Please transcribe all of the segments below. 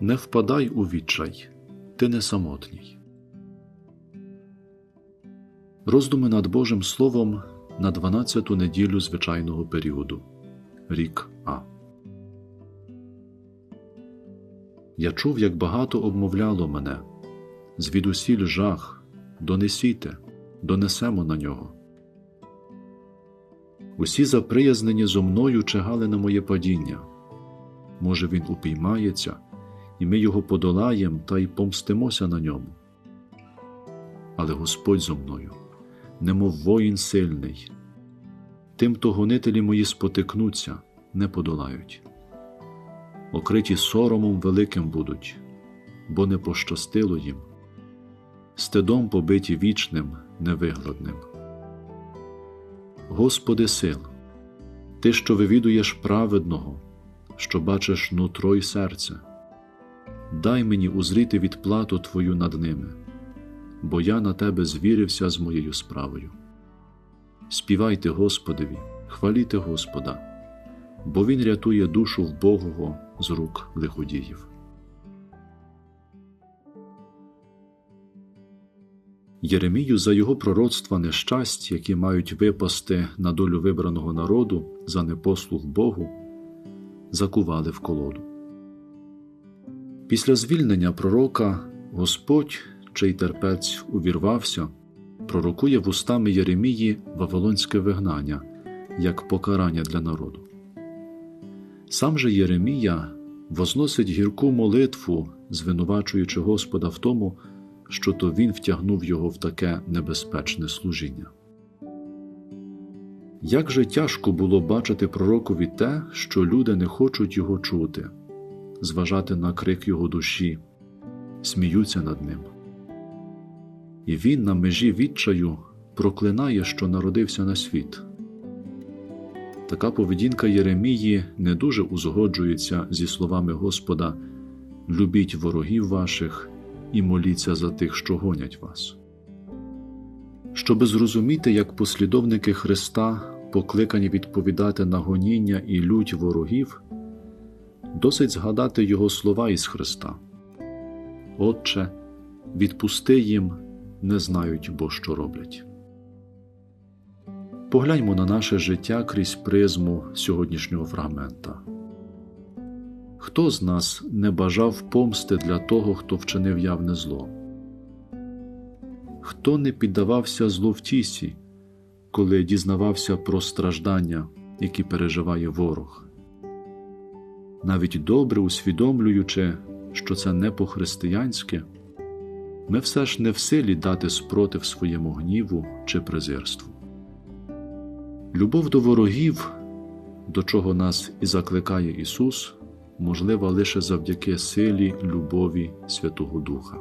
Не впадай у відчай, ти не самотній. Роздуми над Божим Словом на 12-ту неділю звичайного періоду. Рік А. Я чув, як багато обмовляло мене. Звідусіль жах, донесіте, донесемо на нього. Усі заприязнені зо мною чигали на моє падіння. Може, він упіймається, і ми його подолаєм та й помстимося на ньому. Але Господь зо мною, немов воїн сильний, тим то гонителі мої спотикнуться, не подолають. Окриті соромом великим будуть, бо не пощастило їм, стидом побиті вічним, невигладним. Господи сил, Ти, що вивідуєш праведного, що бачиш нутро й серце, дай мені узріти відплату Твою над ними, бо я на Тебе звірився з моєю справою. Співайте Господеві, хваліте Господа, бо Він рятує душу вбогого з рук лиходіїв. Єремію за його пророцтва нещасть, які мають випасти на долю вибраного народу за непослух Богу, закували в колоду. Після звільнення пророка Господь, чий терпець увірвався, пророкує вустами Єремії Вавилонське вигнання як покарання для народу. Сам же Єремія возносить гірку молитву, звинувачуючи Господа в тому, що то він втягнув його в таке небезпечне служіння. Як же тяжко було бачити пророкові те, що люди не хочуть його чути, зважати на крик його душі, сміються над ним. І він на межі відчаю проклинає, що народився на світ. Така поведінка Єремії не дуже узгоджується зі словами Господа Любіть ворогів ваших і моліться за тих, що гонять вас. Щоби зрозуміти, як послідовники Христа покликані відповідати на гоніння і лють ворогів, досить згадати Його слова із Христа Отче, відпусти їм, не знають, бо що роблять. Погляньмо на наше життя крізь призму сьогоднішнього фрагмента. Хто з нас не бажав помсти для того, хто вчинив явне зло? Хто не піддавався злу в тісі, коли дізнавався про страждання, які переживає ворог? Навіть добре усвідомлюючи, що це не по-християнськи, ми все ж не в силі дати спротив своєму гніву чи презирству. Любов до ворогів, до чого нас і закликає Ісус, можлива лише завдяки силі любові Святого Духа.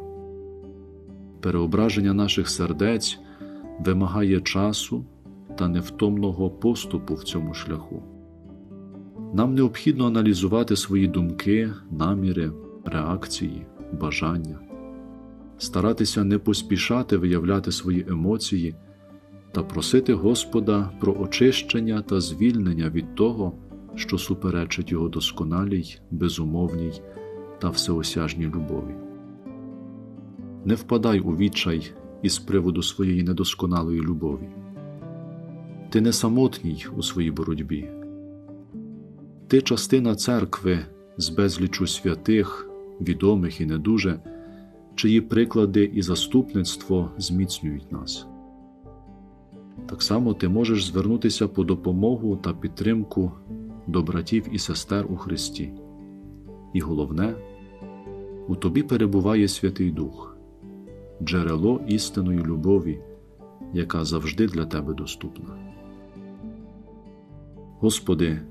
Переображення наших сердець вимагає часу та невтомного поступу в цьому шляху. Нам необхідно аналізувати свої думки, наміри, реакції, бажання, старатися не поспішати виявляти свої емоції та просити Господа про очищення та звільнення від того, що суперечить Його досконалій, безумовній та всеосяжній любові. Не впадай у відчай із приводу своєї недосконалої любові. Ти не самотній у своїй боротьбі, ти частина церкви з безлічу святих, відомих і недуже, чиї приклади і заступництво зміцнюють нас. Так само ти можеш звернутися по допомогу та підтримку до братів і сестер у Христі. І головне, у тобі перебуває Святий Дух, джерело істинної любові, яка завжди для тебе доступна. Господи,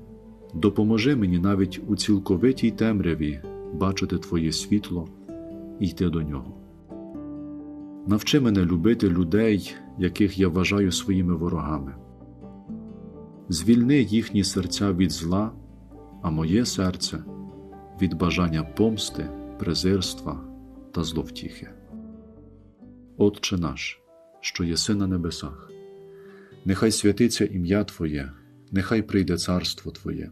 допоможи мені навіть у цілковитій темряві бачити Твоє світло і йти до нього. Навчи мене любити людей, яких я вважаю своїми ворогами. Звільни їхні серця від зла, а моє серце від бажання помсти, презирства та зловтіхи. Отче наш, що єси на небесах, нехай святиться ім'я Твоє, нехай прийде царство Твоє,